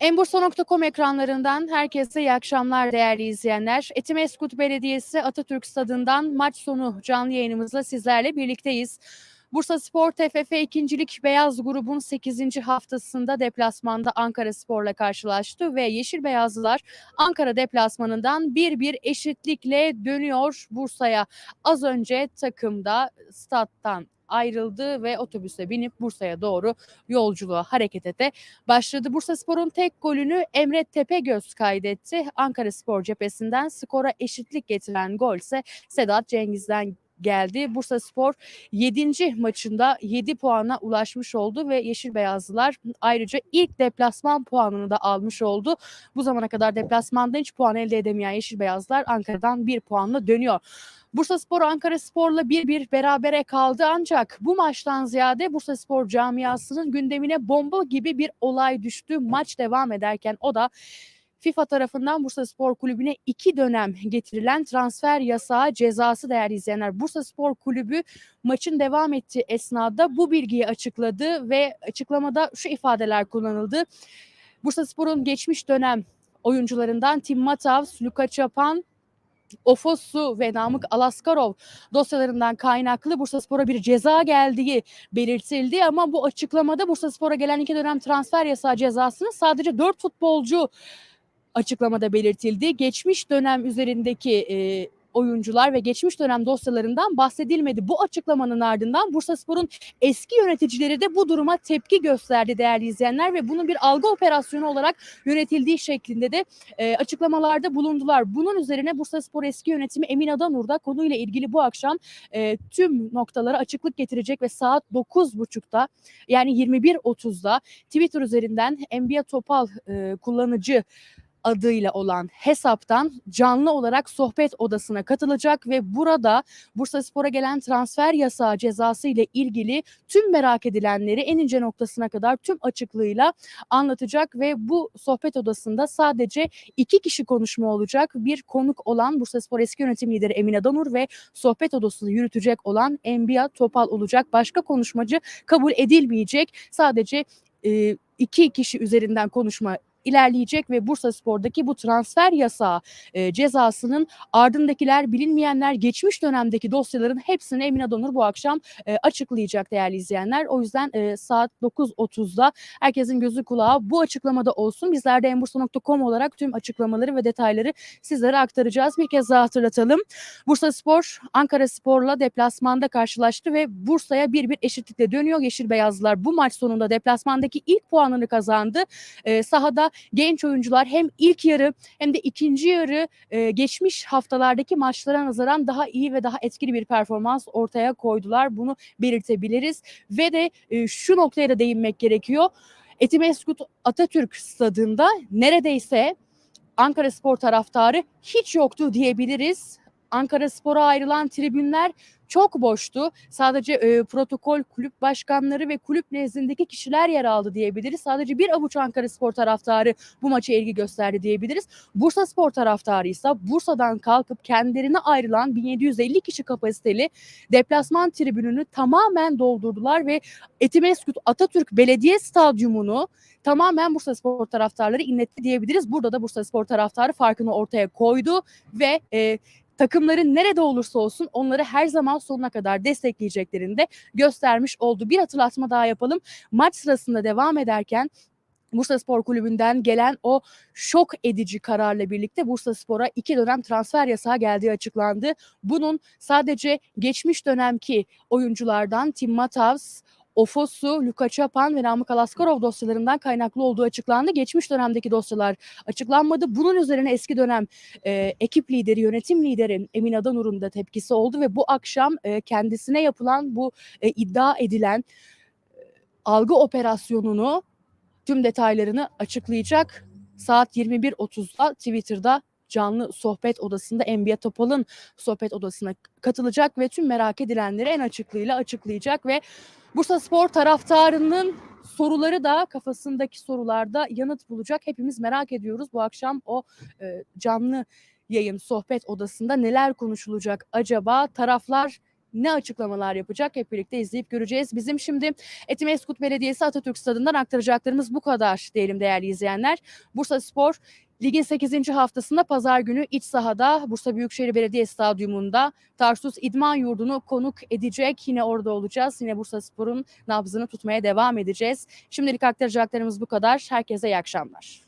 Enbursa.com ekranlarından herkese iyi akşamlar değerli izleyenler. Etimeskut Belediyesi Atatürk Stadı'ndan maç sonu canlı yayınımızla sizlerle birlikteyiz. Bursa Spor TFF 2. Beyaz grubun 8. haftasında deplasmanda Ankara Spor'la karşılaştı ve Yeşil Beyazlılar Ankara deplasmanından 1-1 eşitlikle dönüyor Bursa'ya. Az önce takımda stat'tan ayrıldı ve otobüse binip Bursa'ya doğru yolculuğa harekete başladı. Bursa Spor'un tek golünü Emre Tepegöz kaydetti. Ankara Spor cephesinden skora eşitlik getiren gol ise Sedat Cengiz'den geldi. Bursa Spor 7. maçında 7 puana ulaşmış oldu ve Yeşil Beyazlılar ayrıca ilk deplasman puanını da almış oldu. Bu zamana kadar deplasmanda hiç puan elde edemeyen Yeşil Beyazlılar Ankara'dan 1 puanla dönüyor. Bursa Spor Ankara Spor'la 1-1 berabere kaldı ancak bu maçtan ziyade Bursa Spor camiasının gündemine bomba gibi bir olay düştü. Maç devam ederken o da FIFA tarafından Bursa Spor Kulübü'ne iki dönem getirilen transfer yasağı cezası değerli izleyenler. Bursa Spor Kulübü maçın devam ettiği esnada bu bilgiyi açıkladı ve açıklamada şu ifadeler kullanıldı. Bursa Spor'un geçmiş dönem oyuncularından Tim Matavs, Luka Çapan, Ofosu ve Namık Alaskarov dosyalarından kaynaklı Bursaspor'a bir ceza geldiği belirtildi ama bu açıklamada Bursaspor'a gelen iki dönem transfer yasağı cezasını sadece dört futbolcu açıklamada belirtildi. Geçmiş dönem üzerindeki e, oyuncular ve geçmiş dönem dosyalarından bahsedilmedi. Bu açıklamanın ardından Bursaspor'un eski yöneticileri de bu duruma tepki gösterdi değerli izleyenler ve bunun bir algı operasyonu olarak yönetildiği şeklinde de e, açıklamalarda bulundular. Bunun üzerine Bursaspor eski yönetimi Emin Adanur da konuyla ilgili bu akşam e, tüm noktalara açıklık getirecek ve saat 9.30'da yani 21.30'da Twitter üzerinden Enbiya Topal e, kullanıcı adıyla olan hesaptan canlı olarak sohbet odasına katılacak ve burada Bursa Spor'a gelen transfer yasağı cezası ile ilgili tüm merak edilenleri en ince noktasına kadar tüm açıklığıyla anlatacak ve bu sohbet odasında sadece iki kişi konuşma olacak. Bir konuk olan Bursa Spor eski yönetim lideri Emine Danur ve sohbet odasını yürütecek olan Enbiya Topal olacak. Başka konuşmacı kabul edilmeyecek. Sadece e, iki kişi üzerinden konuşma ilerleyecek ve Bursa Spor'daki bu transfer yasağı e, cezasının ardındakiler bilinmeyenler geçmiş dönemdeki dosyaların hepsini Emine Donur bu akşam e, açıklayacak değerli izleyenler. O yüzden e, saat 9.30'da herkesin gözü kulağı bu açıklamada olsun. Bizler de embursa.com olarak tüm açıklamaları ve detayları sizlere aktaracağız. Bir kez daha hatırlatalım. Bursa Spor Ankara Spor'la deplasmanda karşılaştı ve Bursa'ya bir bir eşitlikle dönüyor. Yeşil Beyazlılar bu maç sonunda deplasmandaki ilk puanını kazandı. E, sahada genç oyuncular hem ilk yarı hem de ikinci yarı e, geçmiş haftalardaki maçlara nazaran daha iyi ve daha etkili bir performans ortaya koydular. Bunu belirtebiliriz ve de e, şu noktaya da değinmek gerekiyor. Etimeskut Atatürk stadında neredeyse Ankara Spor taraftarı hiç yoktu diyebiliriz. Ankara Spor'a ayrılan tribünler çok boştu. Sadece e, protokol kulüp başkanları ve kulüp nezdindeki kişiler yer aldı diyebiliriz. Sadece bir avuç Ankara Spor taraftarı bu maça ilgi gösterdi diyebiliriz. Bursa Spor taraftarı ise Bursa'dan kalkıp kendilerine ayrılan 1750 kişi kapasiteli deplasman tribününü tamamen doldurdular ve Etimeskut Atatürk Belediye Stadyumunu tamamen Bursa Spor taraftarları inletti diyebiliriz. Burada da Bursa Spor taraftarı farkını ortaya koydu ve e, takımların nerede olursa olsun onları her zaman sonuna kadar destekleyeceklerini de göstermiş oldu. Bir hatırlatma daha yapalım. Maç sırasında devam ederken Bursa Spor Kulübü'nden gelen o şok edici kararla birlikte Bursa Spor'a iki dönem transfer yasağı geldiği açıklandı. Bunun sadece geçmiş dönemki oyunculardan Tim Matavs, Ofosu, Luka Çapan ve Namık Alaskarov dosyalarından kaynaklı olduğu açıklandı. Geçmiş dönemdeki dosyalar açıklanmadı. Bunun üzerine eski dönem e, ekip lideri, yönetim lideri Emin Adanur'un da tepkisi oldu ve bu akşam e, kendisine yapılan bu e, iddia edilen e, algı operasyonunu tüm detaylarını açıklayacak. Saat 21.30'da Twitter'da canlı sohbet odasında Enbiya Topal'ın sohbet odasına katılacak ve tüm merak edilenleri en açıklığıyla açıklayacak ve Bursa Spor taraftarının soruları da kafasındaki sorularda yanıt bulacak. Hepimiz merak ediyoruz bu akşam o e, canlı yayın sohbet odasında neler konuşulacak acaba? Taraflar ne açıklamalar yapacak hep birlikte izleyip göreceğiz. Bizim şimdi Etimeskut Belediyesi Atatürk Stadı'ndan aktaracaklarımız bu kadar diyelim değerli izleyenler. Bursa Spor Ligin 8. haftasında pazar günü iç sahada Bursa Büyükşehir Belediye Stadyumunda Tarsus İdman Yurdu'nu konuk edecek. Yine orada olacağız. Yine Bursa Spor'un nabzını tutmaya devam edeceğiz. Şimdilik aktaracaklarımız bu kadar. Herkese iyi akşamlar.